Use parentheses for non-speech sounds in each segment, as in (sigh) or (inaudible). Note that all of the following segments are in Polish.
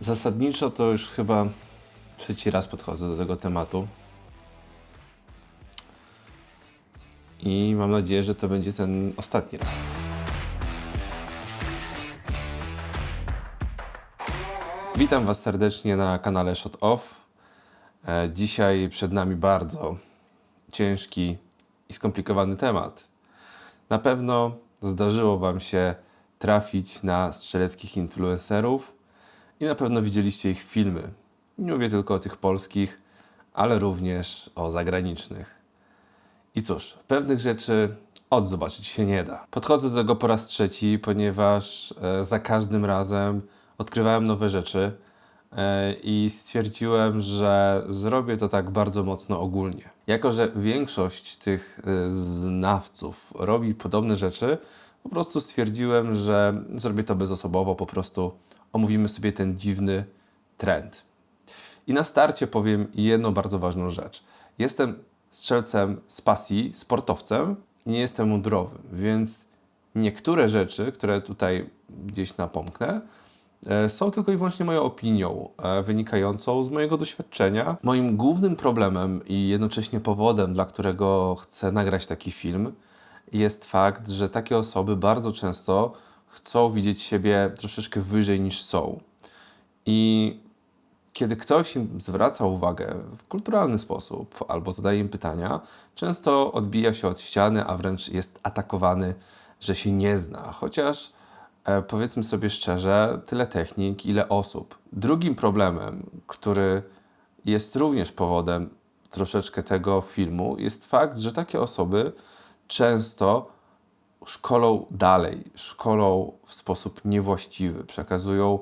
Zasadniczo to już chyba trzeci raz podchodzę do tego tematu. I mam nadzieję, że to będzie ten ostatni raz. Witam Was serdecznie na kanale Shot Off. E, Dzisiaj przed nami bardzo ciężki i skomplikowany temat. Na pewno zdarzyło Wam się trafić na strzeleckich influencerów i na pewno widzieliście ich filmy. Nie mówię tylko o tych polskich, ale również o zagranicznych. I cóż, pewnych rzeczy odzobaczyć się nie da. Podchodzę do tego po raz trzeci, ponieważ e, za każdym razem odkrywałem nowe rzeczy e, i stwierdziłem, że zrobię to tak bardzo mocno ogólnie. Jako, że większość tych e, znawców robi podobne rzeczy, po prostu stwierdziłem, że zrobię to bezosobowo, po prostu omówimy sobie ten dziwny trend. I na starcie powiem jedną bardzo ważną rzecz. Jestem strzelcem z pasji, sportowcem nie jestem mundurowym, więc niektóre rzeczy, które tutaj gdzieś napomknę, e, są tylko i wyłącznie moją opinią, e, wynikającą z mojego doświadczenia. Moim głównym problemem i jednocześnie powodem, dla którego chcę nagrać taki film, jest fakt, że takie osoby bardzo często chcą widzieć siebie troszeczkę wyżej niż są. I kiedy ktoś im zwraca uwagę w kulturalny sposób albo zadaje im pytania, często odbija się od ściany, a wręcz jest atakowany, że się nie zna. Chociaż e, powiedzmy sobie szczerze, tyle technik, ile osób. Drugim problemem, który jest również powodem troszeczkę tego filmu, jest fakt, że takie osoby często szkolą dalej, szkolą w sposób niewłaściwy, przekazują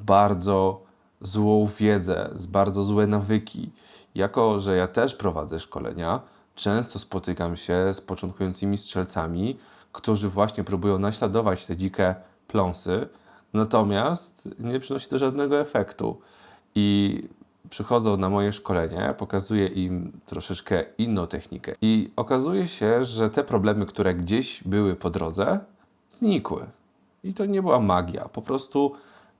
bardzo złą wiedzę, bardzo złe nawyki. Jako, że ja też prowadzę szkolenia, często spotykam się z początkującymi strzelcami, którzy właśnie próbują naśladować te dzikie pląsy, natomiast nie przynosi to żadnego efektu. I przychodzą na moje szkolenie, pokazuję im troszeczkę inną technikę. I okazuje się, że te problemy, które gdzieś były po drodze, znikły. I to nie była magia. Po prostu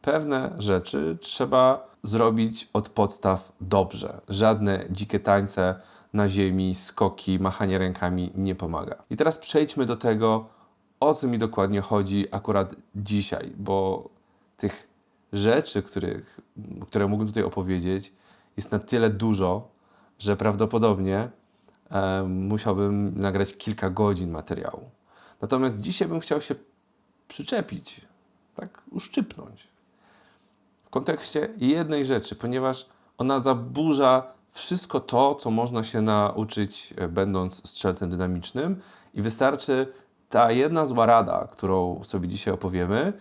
pewne rzeczy trzeba zrobić od podstaw dobrze. Żadne dzikie tańce na ziemi, skoki, machanie rękami nie pomaga. I teraz przejdźmy do tego, o co mi dokładnie chodzi akurat dzisiaj, bo tych rzeczy, których, które mógłbym tutaj opowiedzieć, jest na tyle dużo, że prawdopodobnie e, musiałbym nagrać kilka godzin materiału. Natomiast dzisiaj bym chciał się przyczepić, tak uszczypnąć w kontekście jednej rzeczy, ponieważ ona zaburza wszystko to, co można się nauczyć, e, będąc strzelcem dynamicznym, i wystarczy ta jedna zła rada, którą sobie dzisiaj opowiemy,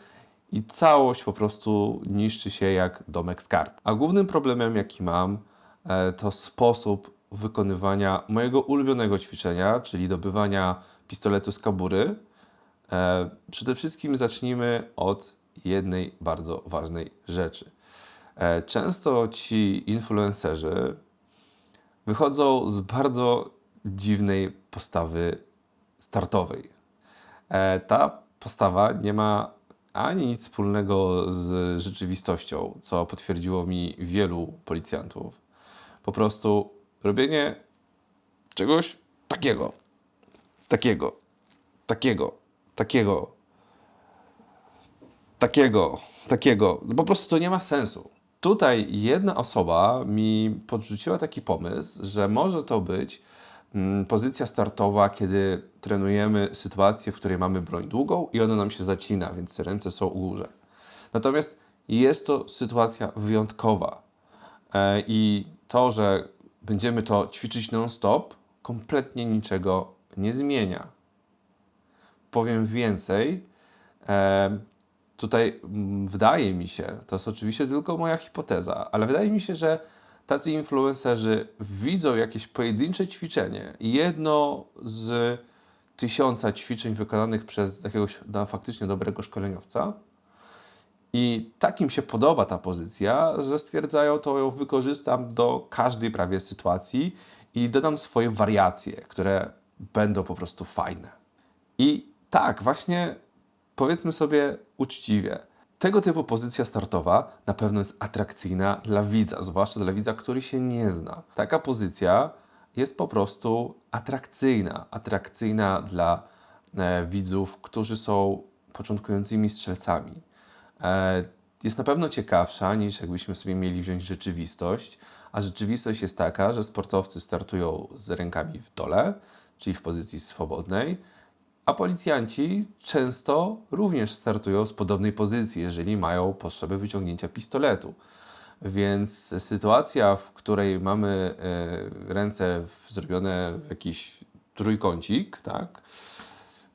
i całość po prostu niszczy się jak domek z kart. A głównym problemem, jaki mam, e, to sposób wykonywania mojego ulubionego ćwiczenia, czyli dobywania pistoletu z kabury. E, Przede wszystkim zacznijmy od jednej bardzo ważnej rzeczy. E, Często ci influencerzy wychodzą z bardzo dziwnej postawy startowej. Ta postawa nie ma ani nic wspólnego z rzeczywistością, co potwierdziło mi wielu policjantów. Po prostu robienie czegoś takiego, takiego, takiego, takiego, takiego, takiego. No po prostu to nie ma sensu. Tutaj jedna osoba mi podrzuciła taki pomysł, że może to być pozycja startowa, kiedy trenujemy sytuację, w której mamy broń długą i ona nam się zacina, więc ręce są u górze. Natomiast jest to sytuacja wyjątkowa. E, I to, że będziemy to ćwiczyć non-stop, kompletnie niczego nie zmienia. Powiem więcej, e, tutaj mm, wydaje mi się, to jest oczywiście tylko moja hipoteza, ale wydaje mi się, że tacy influencerzy widzą jakieś pojedyncze ćwiczenie, jedno z tysiąca ćwiczeń wykonanych przez jakiegoś no, faktycznie dobrego szkoleniowca. I tak im się podoba ta pozycja, że stwierdzają, to ją wykorzystam do każdej prawie sytuacji i dodam swoje wariacje, które będą po prostu fajne. I tak, właśnie powiedzmy sobie uczciwie, Tego typu pozycja startowa na pewno jest atrakcyjna dla widza, zwłaszcza dla widza, który się nie zna. Taka pozycja jest po prostu atrakcyjna. Atrakcyjna dla e, widzów, którzy są początkującymi strzelcami. E, jest na pewno ciekawsza niż jakbyśmy sobie mieli wziąć rzeczywistość, a rzeczywistość jest taka, że sportowcy startują z rękami w dole, czyli w pozycji swobodnej, a policjanci często również startują z podobnej pozycji, jeżeli mają potrzebę wyciągnięcia pistoletu. Więc sytuacja, w której mamy e, ręce zrobione w jakiś trójkącik, tak,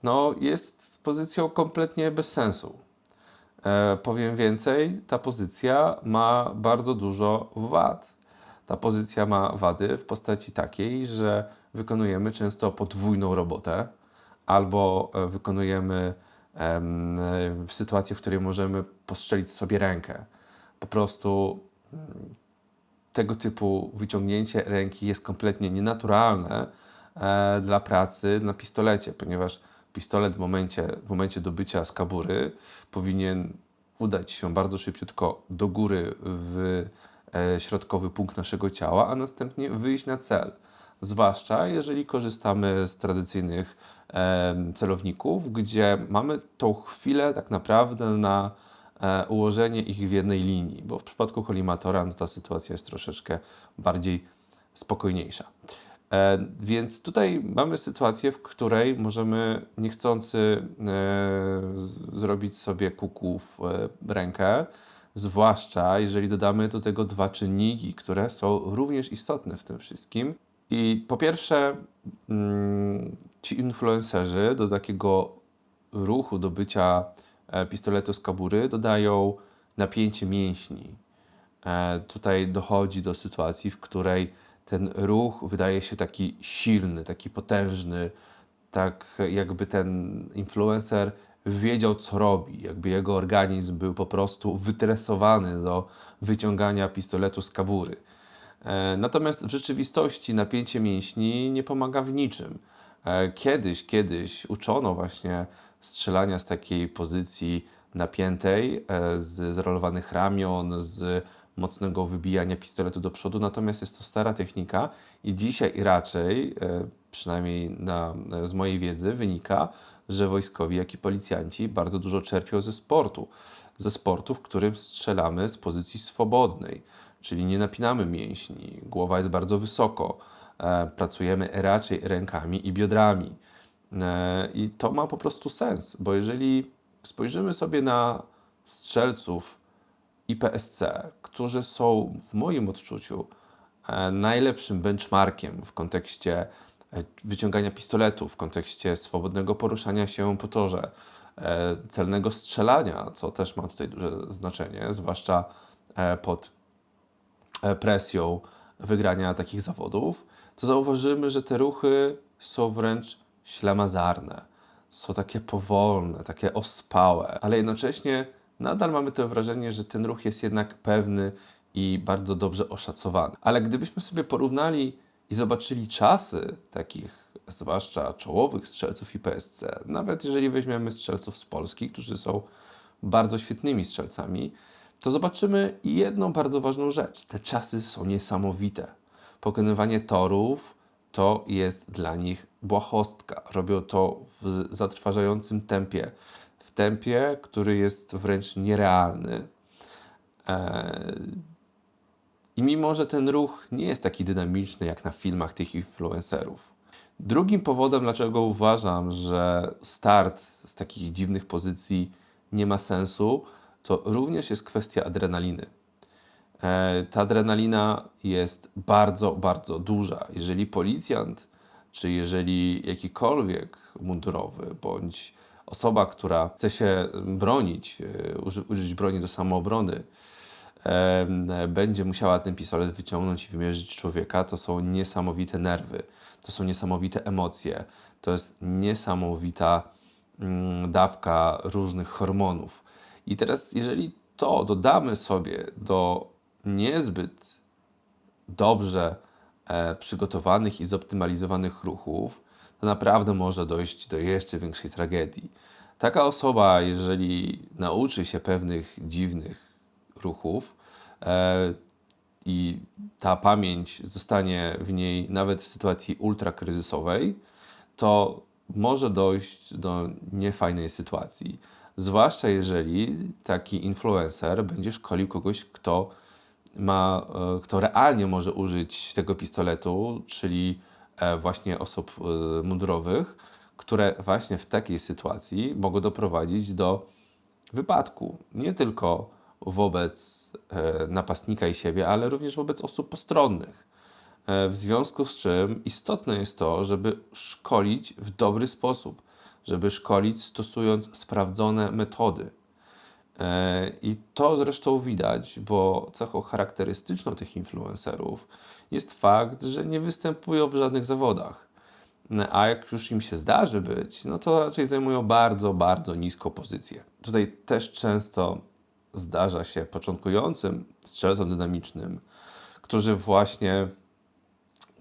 no jest pozycją kompletnie bez sensu. E, powiem więcej, ta pozycja ma bardzo dużo wad. Ta pozycja ma wady w postaci takiej, że wykonujemy często podwójną robotę, albo e, wykonujemy em, e, sytuację, w której możemy postrzelić sobie rękę. Po prostu mm, tego typu wyciągnięcie ręki jest kompletnie nienaturalne e, dla pracy na pistolecie, ponieważ pistolet w momencie, w momencie dobycia z kabury powinien udać się bardzo szybciutko do góry w środkowy punkt naszego ciała, a następnie wyjść na cel. Zwłaszcza jeżeli korzystamy z tradycyjnych celowników, gdzie mamy tą chwilę tak naprawdę na e, ułożenie ich w jednej linii, bo w przypadku kolimatora no, ta sytuacja jest troszeczkę bardziej spokojniejsza. E, więc tutaj mamy sytuację, w której możemy niechcący e, zrobić sobie kuku w rękę, zwłaszcza jeżeli dodamy do tego dwa czynniki, które są również istotne w tym wszystkim. I po pierwsze, mm, ci influencerzy do takiego ruchu do bycia e, pistoletu z kabury dodają napięcie mięśni. E, Tutaj dochodzi do sytuacji, w której ten ruch wydaje się taki silny, taki potężny, tak jakby ten influencer wiedział, co robi, jakby jego organizm był po prostu wytresowany do wyciągania pistoletu z kabury. E, Natomiast w rzeczywistości napięcie mięśni nie pomaga w niczym. E, Kiedyś, kiedyś uczono właśnie strzelania z takiej pozycji napiętej, e, z zrolowanych ramion, z mocnego wybijania pistoletu do przodu, natomiast jest to stara technika i dzisiaj raczej, przynajmniej na, z mojej wiedzy, wynika, że wojskowi, jak i policjanci bardzo dużo czerpią ze sportu. Ze sportu, w którym strzelamy z pozycji swobodnej, czyli nie napinamy mięśni, głowa jest bardzo wysoko, e, pracujemy raczej rękami i biodrami. E, I to ma po prostu sens, bo jeżeli spojrzymy sobie na strzelców IPSC, którzy są w moim odczuciu e, najlepszym benchmarkiem w kontekście wyciągania pistoletu, w kontekście swobodnego poruszania się po torze, celnego strzelania, co też ma tutaj duże znaczenie, zwłaszcza pod presją wygrania takich zawodów, to zauważymy, że te ruchy są wręcz ślamazarne. Są takie powolne, takie ospałe, ale jednocześnie nadal mamy to wrażenie, że ten ruch jest jednak pewny i bardzo dobrze oszacowany. Ale gdybyśmy sobie porównali i zobaczyli czasy takich, zwłaszcza czołowych strzelców IPSC, nawet jeżeli weźmiemy strzelców z Polski, którzy są bardzo świetnymi strzelcami, to zobaczymy jedną bardzo ważną rzecz. Te czasy są niesamowite. Pokonywanie torów to jest dla nich błahostka. Robią to w zatrważającym tempie. W tempie, który jest wręcz nierealny. Eee, I mimo, że ten ruch nie jest taki dynamiczny jak na filmach tych influencerów. Drugim powodem, dlaczego uważam, że start z takich dziwnych pozycji nie ma sensu, to również jest kwestia adrenaliny. E, Ta adrenalina jest bardzo, bardzo duża. Jeżeli policjant, czy jeżeli jakikolwiek mundurowy, bądź osoba, która chce się bronić, e, uży- użyć broni do samoobrony, będzie musiała ten pistolet wyciągnąć i wymierzyć człowieka, to są niesamowite nerwy, to są niesamowite emocje, to jest niesamowita mm, dawka różnych hormonów. I teraz, jeżeli to dodamy sobie do niezbyt dobrze e, przygotowanych i zoptymalizowanych ruchów, to naprawdę może dojść do jeszcze większej tragedii. Taka osoba, jeżeli nauczy się pewnych dziwnych ruchów e, i ta pamięć zostanie w niej nawet w sytuacji ultrakryzysowej, to może dojść do niefajnej sytuacji. Zwłaszcza jeżeli taki influencer będzie szkolił kogoś, kto ma, e, kto realnie może użyć tego pistoletu, czyli e, właśnie osób e, mundurowych, które właśnie w takiej sytuacji mogą doprowadzić do wypadku. Nie tylko wobec napastnika i siebie, ale również wobec osób postronnych. W związku z czym istotne jest to, żeby szkolić w dobry sposób, żeby szkolić stosując sprawdzone metody. E, I to zresztą widać, bo cechą charakterystyczną tych influencerów jest fakt, że nie występują w żadnych zawodach. No, A jak już im się zdarzy być, no to raczej zajmują bardzo, bardzo niską pozycję. Tutaj też często zdarza się początkującym strzelcom dynamicznym, którzy właśnie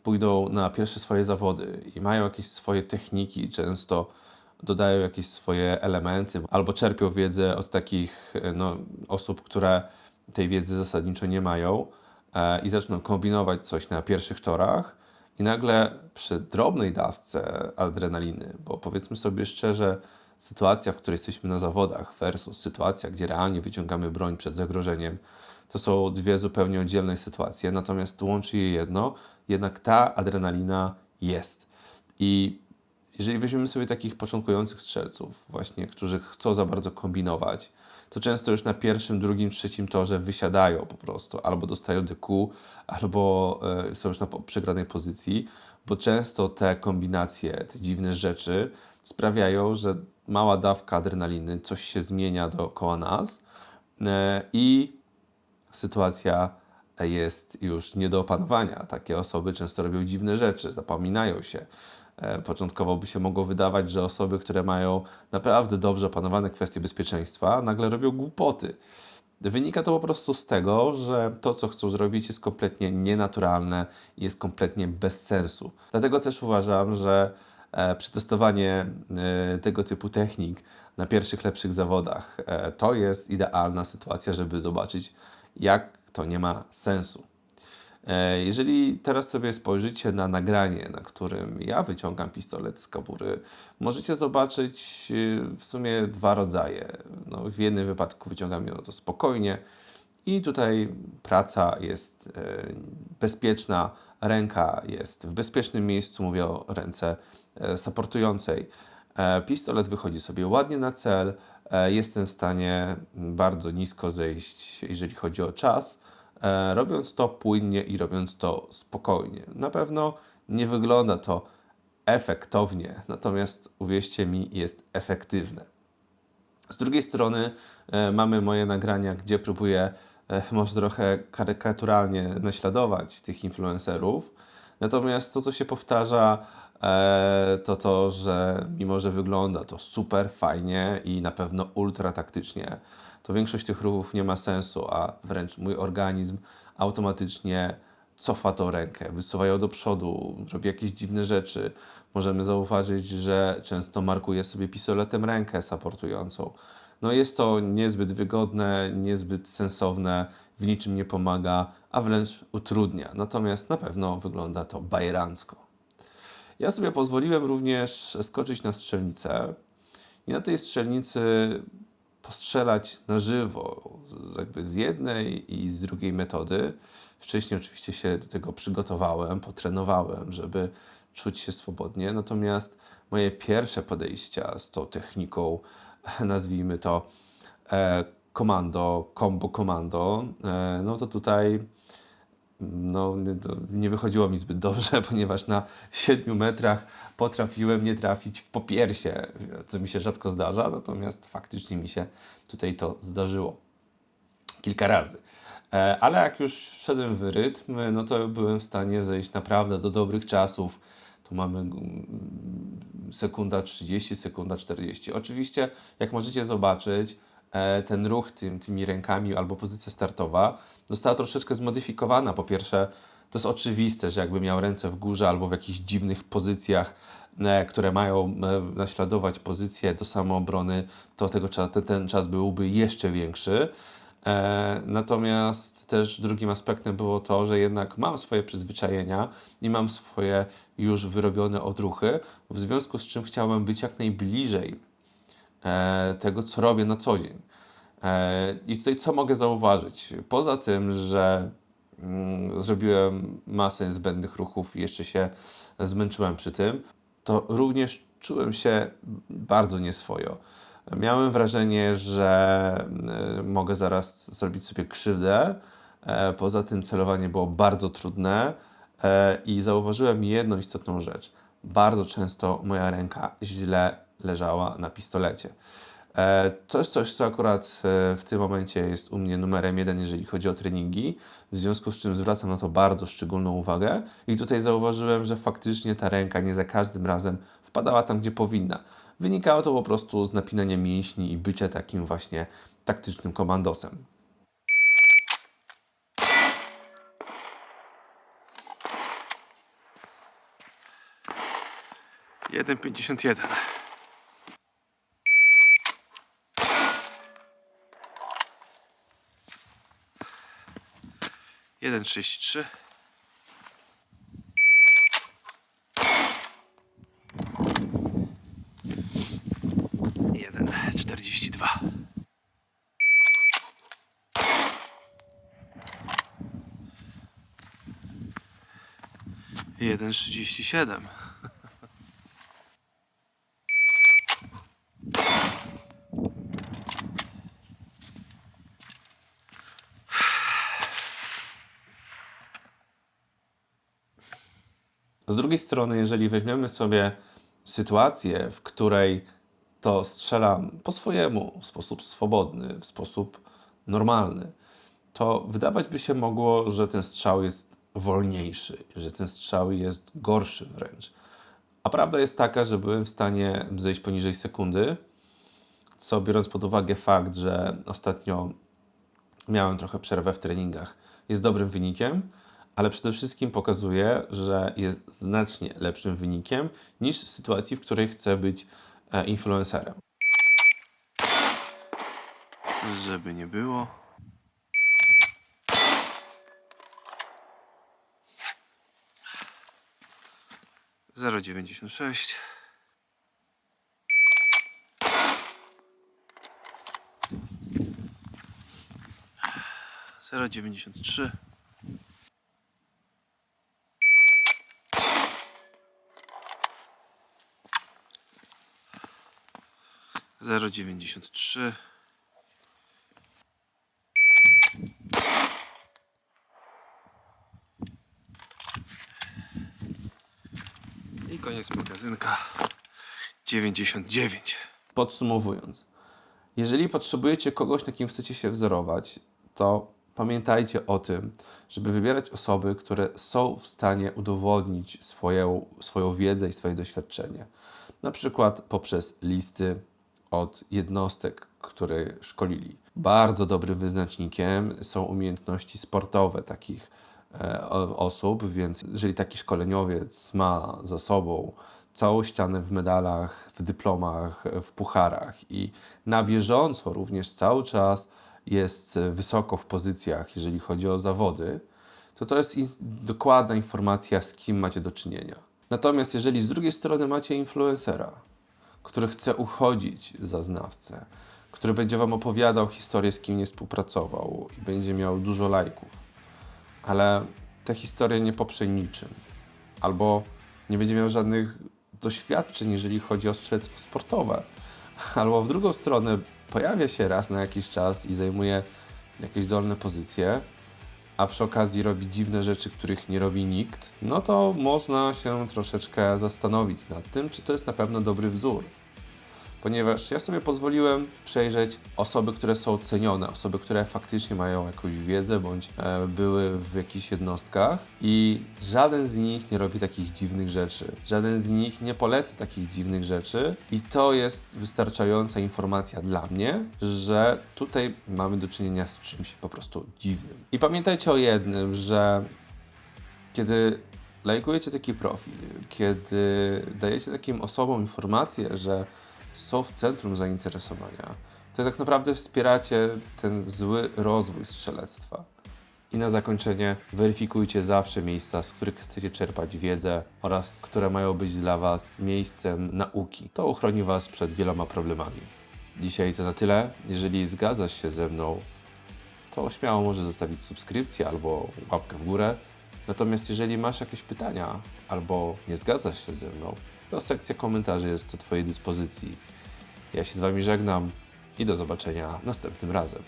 pójdą na pierwsze swoje zawody i mają jakieś swoje techniki, często dodają jakieś swoje elementy, albo czerpią wiedzę od takich e, no, osób, które tej wiedzy zasadniczo nie mają e, i zaczną kombinować coś na pierwszych torach i nagle przy drobnej dawce adrenaliny, bo powiedzmy sobie szczerze, sytuacja, w której jesteśmy na zawodach versus sytuacja, gdzie realnie wyciągamy broń przed zagrożeniem, to są dwie zupełnie oddzielne sytuacje, natomiast łączy je jedno, jednak ta adrenalina jest. I jeżeli weźmiemy sobie takich początkujących strzelców, właśnie, którzy chcą za bardzo kombinować, to często już na pierwszym, drugim, trzecim torze wysiadają po prostu, albo dostają DQ, albo e, są już na przegranej pozycji, bo często te kombinacje, te dziwne rzeczy sprawiają, że mała dawka adrenaliny, coś się zmienia dookoła nas e, i sytuacja jest już nie do opanowania. Takie osoby często robią dziwne rzeczy, zapominają się. E, Początkowo by się mogło wydawać, że osoby, które mają naprawdę dobrze opanowane kwestie bezpieczeństwa, nagle robią głupoty. Wynika to po prostu z tego, że to, co chcą zrobić, jest kompletnie nienaturalne i jest kompletnie bez sensu. Dlatego też uważam, że e, przetestowanie e, tego typu technik na pierwszych lepszych zawodach to jest idealna sytuacja, żeby zobaczyć, jak to nie ma sensu. E, Jeżeli teraz sobie spojrzycie na nagranie, na którym ja wyciągam pistolet z kabury, możecie zobaczyć e, w sumie dwa rodzaje. No, w jednym wypadku wyciągam ją to spokojnie i tutaj praca jest e, bezpieczna, ręka jest w bezpiecznym miejscu, mówię o ręce e, supportującej. Pistolet wychodzi sobie ładnie na cel, jestem w stanie bardzo nisko zejść, jeżeli chodzi o czas robiąc to płynnie i robiąc to spokojnie. Na pewno nie wygląda to efektownie, natomiast uwierzcie mi, jest efektywne. Z drugiej strony e, mamy moje nagrania, gdzie próbuję e, może trochę karykaturalnie naśladować tych influencerów. Natomiast to, co się powtarza, e, to to, że mimo, że wygląda to super fajnie i na pewno ultra taktycznie, to większość tych ruchów nie ma sensu, a wręcz mój organizm automatycznie cofa tą rękę, wysuwa ją do przodu, robi jakieś dziwne rzeczy. Możemy zauważyć, że często markuje sobie pistoletem rękę supportującą. No jest to niezbyt wygodne, niezbyt sensowne, w niczym nie pomaga, a wręcz utrudnia. Natomiast na pewno wygląda to bajerancko. Ja sobie pozwoliłem również skoczyć na strzelnicę i na tej strzelnicy postrzelać na żywo, jakby z jednej i z drugiej metody. Wcześniej oczywiście się do tego przygotowałem, potrenowałem, żeby czuć się swobodnie. Natomiast moje pierwsze podejścia z tą techniką, (laughs) nazwijmy to e, komando, combo komando, e, no to tutaj no, nie- wychodziło mi zbyt dobrze, (laughs) ponieważ na 7 metrach potrafiłem nie trafić w popiersie, co mi się rzadko zdarza, natomiast faktycznie mi się tutaj to zdarzyło kilka razy. E, Ale jak już wszedłem w rytm, no to byłem w stanie zejść naprawdę do dobrych czasów. Tu mamy mm, sekunda 30, sekunda 40. Oczywiście, jak możecie zobaczyć, ten ruch tym, tymi rękami albo pozycja startowa została troszeczkę zmodyfikowana. Po pierwsze, to jest oczywiste, że jakby miał ręce w górze albo w jakichś dziwnych pozycjach e, które mają e, naśladować pozycję do samoobrony, to tego, ten, ten czas byłby jeszcze większy. E, Natomiast też drugim aspektem było to, że jednak mam swoje przyzwyczajenia i mam swoje już wyrobione odruchy, w związku z czym chciałem być jak najbliżej e, tego, co robię na co dzień. E, I tutaj co mogę zauważyć? Poza tym, że mm, zrobiłem masę zbędnych ruchów i jeszcze się zmęczyłem przy tym, to również czułem się bardzo nieswojo. Miałem wrażenie, że e, mogę zaraz zrobić sobie krzywdę. E, Poza tym celowanie było bardzo trudne e, i zauważyłem jedną istotną rzecz. Bardzo często moja ręka źle leżała na pistolecie. E, To jest coś, co akurat e, w tym momencie jest u mnie numerem jeden, jeżeli chodzi o treningi, w związku z czym zwracam na to bardzo szczególną uwagę i tutaj zauważyłem, że faktycznie ta ręka nie za każdym razem wpadała tam, gdzie powinna. Wynikało to po prostu z napinania mięśni i bycia takim właśnie taktycznym komandosem. Jeden pięćdziesiąt jeden. 1,33 1,42 1,37 drugiej strony, jeżeli weźmiemy sobie sytuację, w której to strzelam po swojemu, w sposób swobodny, w sposób normalny, to wydawać by się mogło, że ten strzał jest wolniejszy, że ten strzał jest gorszy wręcz. A prawda jest taka, że byłem w stanie zejść poniżej sekundy, co biorąc pod uwagę fakt, że ostatnio miałem trochę przerwę w treningach, jest dobrym wynikiem, ale przede wszystkim pokazuje, że jest znacznie lepszym wynikiem niż w sytuacji, w której chcę być e, influencerem. Żeby nie było. Zero dziewięćdziesiąt sześć. Zero dziewięćdziesiąt trzy. Zero dziewięćdziesiąt trzy. I koniec magazynka 99. Podsumowując, jeżeli potrzebujecie kogoś, na kim chcecie się wzorować, to pamiętajcie o tym, żeby wybierać osoby, które są w stanie udowodnić swoją, swoją wiedzę i swoje doświadczenie. Na przykład poprzez listy od jednostek, które szkolili. Bardzo dobrym wyznacznikiem są umiejętności sportowe takich e, osób, więc jeżeli taki szkoleniowiec ma za sobą całą ścianę w medalach, w dyplomach, w pucharach i na bieżąco również cały czas jest wysoko w pozycjach, jeżeli chodzi o zawody, to to jest dokładna informacja, z kim macie do czynienia. Natomiast jeżeli z drugiej strony macie influencera, który chce uchodzić za znawcę, który będzie Wam opowiadał historię, z kim nie współpracował i będzie miał dużo lajków, ale te historie nie poprze niczym, albo nie będzie miał żadnych doświadczeń, jeżeli chodzi o strzelectwo sportowe, albo w drugą stronę pojawia się raz na jakiś czas i zajmuje jakieś dolne pozycje, a przy okazji robi dziwne rzeczy, których nie robi nikt, no to można się troszeczkę zastanowić nad tym, czy to jest na pewno dobry wzór. Ponieważ ja sobie pozwoliłem przejrzeć osoby, które są cenione, osoby, które faktycznie mają jakąś wiedzę bądź e, były w jakichś jednostkach i żaden z nich nie robi takich dziwnych rzeczy. Żaden z nich nie poleca takich dziwnych rzeczy i to jest wystarczająca informacja dla mnie, że tutaj mamy do czynienia z czymś po prostu dziwnym. I pamiętajcie o jednym, że kiedy lajkujecie taki profil, kiedy dajecie takim osobom informację, że są w centrum zainteresowania, to tak naprawdę wspieracie ten zły rozwój strzelectwa. I na zakończenie weryfikujcie zawsze miejsca, z których chcecie czerpać wiedzę oraz które mają być dla Was miejscem nauki. To uchroni Was przed wieloma problemami. Dzisiaj to na tyle. Jeżeli zgadzasz się ze mną, to śmiało możesz zostawić subskrypcję albo łapkę w górę. Natomiast jeżeli masz jakieś pytania albo nie zgadzasz się ze mną, to sekcja komentarzy jest do Twojej dyspozycji. Ja się z Wami żegnam i do zobaczenia następnym razem.